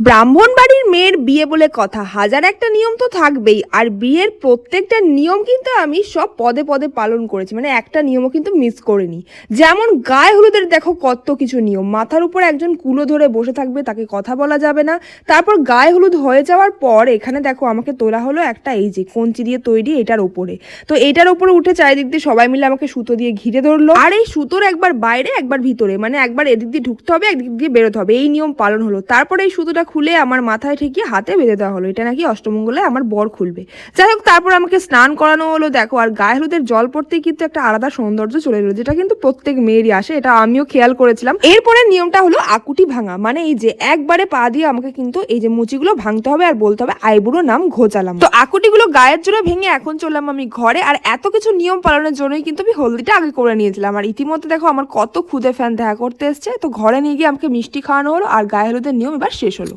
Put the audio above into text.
ব্রাহ্মণ বাড়ির মেয়ের বিয়ে বলে কথা। হাজার একটা নিয়ম তো থাকবেই। আর বিয়ের প্রত্যেকটা নিয়ম কিন্তু আমি সব পদে পদে পালন করেছি। মানে একটা নিয়মও কিন্তু মিস করিনি। যেমন গায়ে হলুদের দেখো কত কিছু নিয়ম। মাথার উপর একজন কুলো ধরে বসে থাকবে, তাকে কথা বলা যাবে না। তারপর গায়ে হলুদ হয়ে যাওয়ার পর এখানে দেখো আমাকে তোলা হলো একটা এই যে কঞ্চি দিয়ে তৈরি এটার ওপরে তো এটার ওপরে উঠে চারিদিক দিয়ে সবাই মিলে আমাকে সুতো দিয়ে ঘিরে ধরলো। আর এই সুতোর একবার বাইরে, একবার ভিতরে। মানে একবার এদিক দিয়ে ঢুকতে হবে, একদিক দিয়ে বেরোতে হবে। এই নিয়ম পালন হলো। তারপরে এই সুতোটা খুলে আমার মাথায় ঠেকিয়ে হাতে বেঁধে দেওয়া হলো। এটা নাকি অষ্টমঙ্গলে আমার বর খুলবে। যাই হোক, তারপর আমাকে স্নান করানো হলো, দেখো, আর গায়ে হলুদের জল পড়তেই কিন্তু একটা আলাদা সৌন্দর্য চলে এলো, যেটা কিন্তু প্রত্যেক মেয়েরই আসে, এটা আমিও খেয়াল করেছিলাম। এরপরে নিয়মটা হলো আকুটি ভাঙা মানে এই যে একবারে পা দিয়ে আমাকে কিন্তু এই যে মুচিগুলো ভাঙতে হবে আর বলতে হবে আইবুড়ো নাম ঘোচালাম। তো আকুটিগুলো গায়ের জোরে ভেঙে এখন চললাম আমি ঘরে, আর এত কিছু নিয়ম পালনের জন্যই কিন্তু আমি হলদিটা আগে করে নিয়েছিলাম। আর ইতিমধ্যে দেখো আমার কত খুদে ফ্যান দেখা করতে এসছে, তো ঘরে নিয়ে গিয়ে আমাকে মিষ্টি খাওয়ানো হলো, আর গায়ে হলুদের নিয়ম এবার শেষ হলো।